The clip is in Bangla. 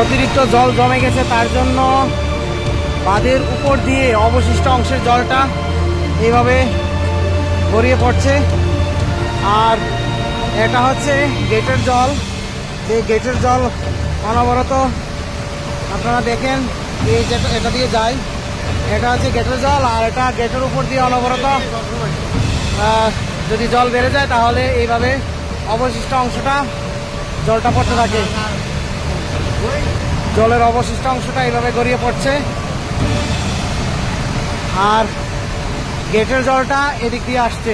অতিরিক্ত জল জমে গেছে, তার জন্য বাঁধের উপর দিয়ে অবশিষ্ট অংশের জলটা এইভাবে গড়িয়ে পড়ছে। আর এটা হচ্ছে গেটের জল। যে গেটের জল অনবরত আপনারা দেখেন, এই যেটা এটা দিয়ে যায়। এটা হচ্ছে গেটের জল আর এটা গেটের উপর দিয়ে অনবরত যদি জল বেড়ে যায় তাহলে এইভাবে অবশিষ্ট অংশটা জলটা পড়তে থাকে। জলের অবশিষ্ট অংশটা এইভাবে গড়িয়ে পড়ছে। আর গেটের জলটা এদিক দিয়ে আসছে।